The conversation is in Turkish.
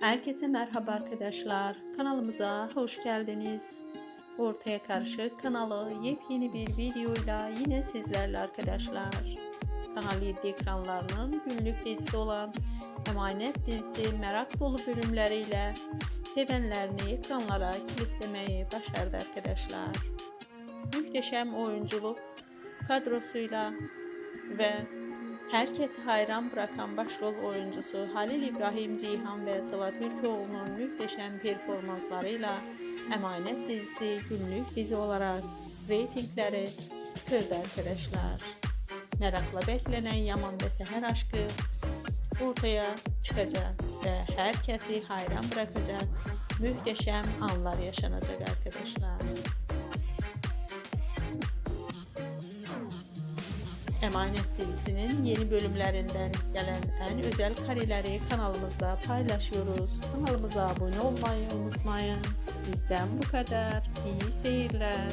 Herkese merhaba arkadaşlar. Kanalımıza hoş geldiniz. Ortaya Karışık kanalı yepyeni bir videoyla yine sizlerle arkadaşlar. Kanal 7 ekranlarının günlük dizisi olan Emanet dizisi merak dolu bölümleriyle sevenlerini ekranlara kilitlemeyi başardı arkadaşlar. Muhteşem oyunculuk kadrosuyla ve Herkesi hayran bırakan başrol oyuncusu Halil İbrahim Ceyhan ve Sıla Türkoğlu'nun muhteşem performanslarıyla Emanet dizisi günlük dizi olarak reytingleri kırdı arkadaşlar. Merakla beklenen Yaman ve Seher aşkı ortaya çıkacak ve herkesi hayran bırakacak muhteşem anlar yaşanacak arkadaşlar. Emanet dizisinin yeni bölümlerinden gelen en özel kareleri kanalımızda paylaşıyoruz. Kanalımıza abone olmayı unutmayın. Bizden bu kadar. İyi seyirler.